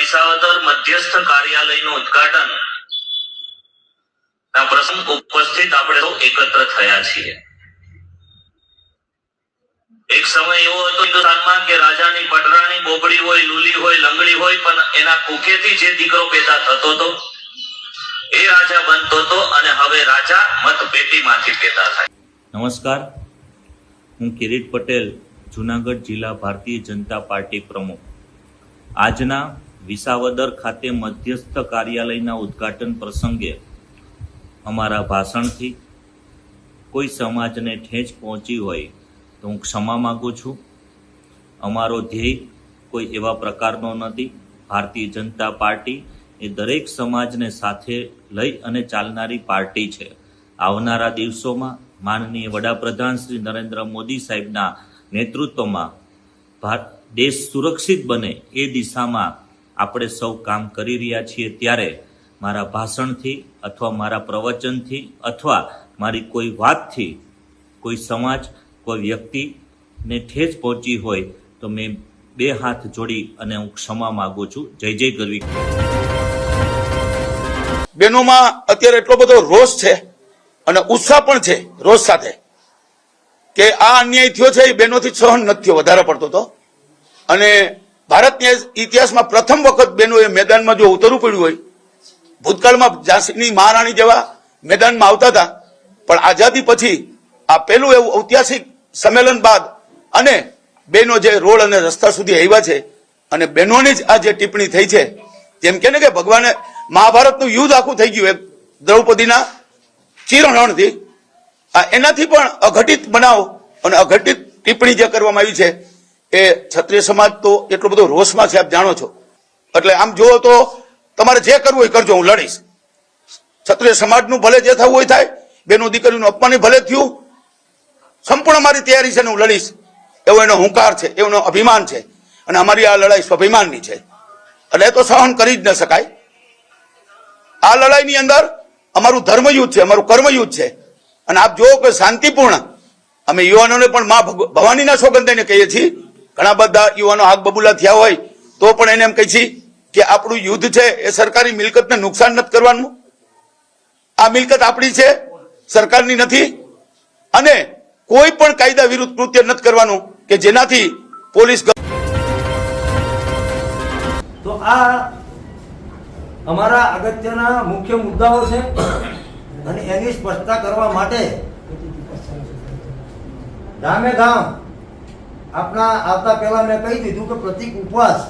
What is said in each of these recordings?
વિસાવદર મધ્યસ્થ કાર્યાલયનું ઉદઘાટન. ના પ્રસંગ ઉપસ્થિત આપણે એકત્ર થયા છીએ. એક સમય એવો હતો હિન્દુસ્તાનમાં કે રાજાની પટરાણી બોબડી હોય, લુલી હોય, લંગડી હોય, પણ એના કુખેથી જે દીકરો પેદા થતો હતો, એ રાજા બનતો હતો અને હવે રાજા મતપેટીમાંથી પેદા થાય. નમસ્કાર. હું કિરીટ પટેલ, જુનાગઢ જિલ્લા ભારતીય જનતા પાર્ટી પ્રમુખ. આજના વિસાવદર ખાતે મધ્યસ્થ કાર્યાલયના ઉદ્ઘાટન પ્રસંગે અમારા ભાષણથી કોઈ સમાજને ઠેંચ પહોંચી હોય તો હું ક્ષમા માગું છું. અમારો ધ્યેય કોઈ એવા પ્રકારનો નથી. ભારતીય જનતા પાર્ટી એ દરેક સમાજને સાથે લઈ અને ચાલનારી પાર્ટી છે. આવનારા દિવસોમાં માનનીય વડાપ્રધાન શ્રી નરેન્દ્ર મોદી સાહેબના નેતૃત્વમાં ભારત દેશ સુરક્ષિત બને એ દિશામાં આપણે સૌ કામ કરી રહ્યા છીએ ત્યારે મારા ભાષણથી અથવા મારા પ્રવચનથી અથવા મારી કોઈ વાતથી કોઈ સમાજ, કોઈ વ્યક્તિને ઠેસ પહોંચી હોય તો મેં બે હાથ જોડી અને હું ક્ષમા માગું છું. જય જય ગરવી. બહેનોમાં અત્યારે એટલો બધો રોષ છે અને ઉત્સાહ પણ છે રોષ સાથે કે આ અન્યાય થયો છે એ બહેનોથી સહન નથી થયો, વધારે પડતો તો. અને ભારતના ઇતિહાસમાં પ્રથમ વખત બહેનોએ મેદાનમાં જો ઉતરવું પડ્યું હોય, ભૂતકાળમાં ઝાંસીની મહારાણી જેવા મેદાનમાં આવતા હતા, પણ આઝાદી પછી આ પહેલું એવું ઐતિહાસિક સંમેલન બાદ અને બહેનો જે રોડ અને રસ્તા સુધી આવ્યા છે અને બહેનોની જ આ જે ટિપ્પણી થઈ છે જેમ કે ને કે ભગવાને મહાભારતનું યુદ્ધ આખું થઈ ગયું, એક દ્રૌપદીના ચીરહરણથી આ એનાથી પણ અઘટિત બનાવ અને અઘટિત ટિપ્પણી જે કરવામાં આવી છે એ ક્ષત્રિય સમાજ તો એટલો બધો રોષમાં છે, આપ જાણો છો. એટલે આમ જુઓ તો તમારે જે કરવું હોય કરજો, હું લડીશ. ક્ષત્રિય સમાજનું ભલે જે થવું હોય થાય, બેનું દીકરીનું અપમાન ભલે થયું, સંપૂર્ણ મારી તૈયારી છે ને હું લડીશ. એવો એનો હુંકાર છે એનો અભિમાન છે. અને અમારી આ લડાઈ સ્વાભિમાનની છે. એટલે એ તો સહન કરી જ ન શકાય. આ લડાઈની અંદર અમારું ધર્મયુદ્ધ છે, અમારું કર્મયુદ્ધ છે. અને આપ જુઓ કે શાંતિપૂર્ણ. અમે યુવાનોને પણ મા ભવાનીના સોગંદ દઈને કહીએ છીએ ઘણા બધા યુવાનો આગ બબુલા થયા હોય, તો પણ એને એમ કહી છે કે આપણું યુદ્ધ છે, એ સરકારી મિલકતને નુકસાન નથી કરવાનું. આ મિલકત આપણી છે, સરકારની નથી. અને કોઈ પણ કાયદા વિરુદ્ધ કૃત્ય નથી કરવાનું કે જેનાથી પોલીસ તો આ અમારા અગત્યના મુખ્ય મુદ્દાઓ છે અને એની સ્પષ્ટતા કરવા માટે ગામે ગામ આપણા આવતા પહેલા મેં કહી દીધું કે પ્રતિક ઉપવાસ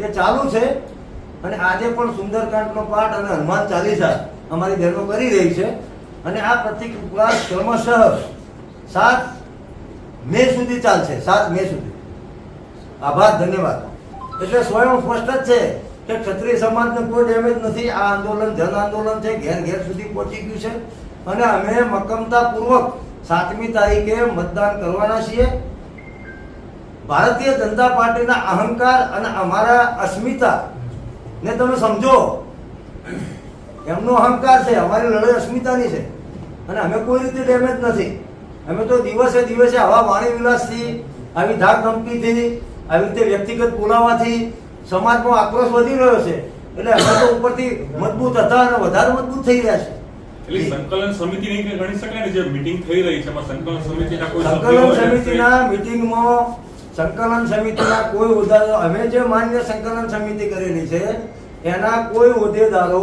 એ ચાલુ છે અને આજે પણ સુંદરકાંડનો પાઠ અને હનુમાન ચાલીસા અમારી બહેનો કરી રહી છે અને આ પ્રતિક ઉપવાસ ક્રમશઃ સાત મે સુધી ચાલશે, સાત મે સુધી. આભાર, ધન્યવાદ. એટલે સ્વયં સ્પષ્ટ જ છે કે ક્ષત્રિય સમાજને કોઈ ડેમેજ નથી, આ આંદોલન, જન આંદોલન છે, ઘેર ઘેર સુધી પહોંચી ગયું છે. અને અમે મક્કમતાપૂર્વક સાતમી તારીખે મતદાન કરવાના છીએ. ભારતીય જનતા પાર્ટીના અહંકાર અને અમારા અસ્મિતા ને તમે સમજો એમનો અહંકાર છે અમારી લડાઈ અસ્મિતાની છે. અને અમે કોઈ રીતે ડેમેજ નથી. અમે તો દિવસે દિવસે આવા વાણી વિલાસથી આવી ધાક ધમકીથી આવી રીતે વ્યક્તિગત બોલાવાથી સમાજમાં આક્રોશ વધી રહ્યો છે. એટલે અમે તો ઉપરથી મજબૂત હતા અને વધારે મજબૂત થઈ રહ્યા છે. એટલે સંકલન સમિતિ નહીં ગણી શકાય ને? જે મીટિંગ થઈ રહી છે સંકલન સમિતિના કોઈ સંકલન સમિતિના મિટિંગમાં સંકલન સમિતિના કોઈ હોદ્દેદારો અમે જે માન્ય સંકલન સમિતિ કરેલી છે, એના કોઈ હોદ્દેદારો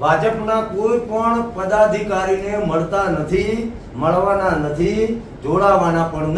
ભાજપના કોઈ પણ પદાધિકારીને મળતા નથી, મળવાના નથી, જોડાવાના પણ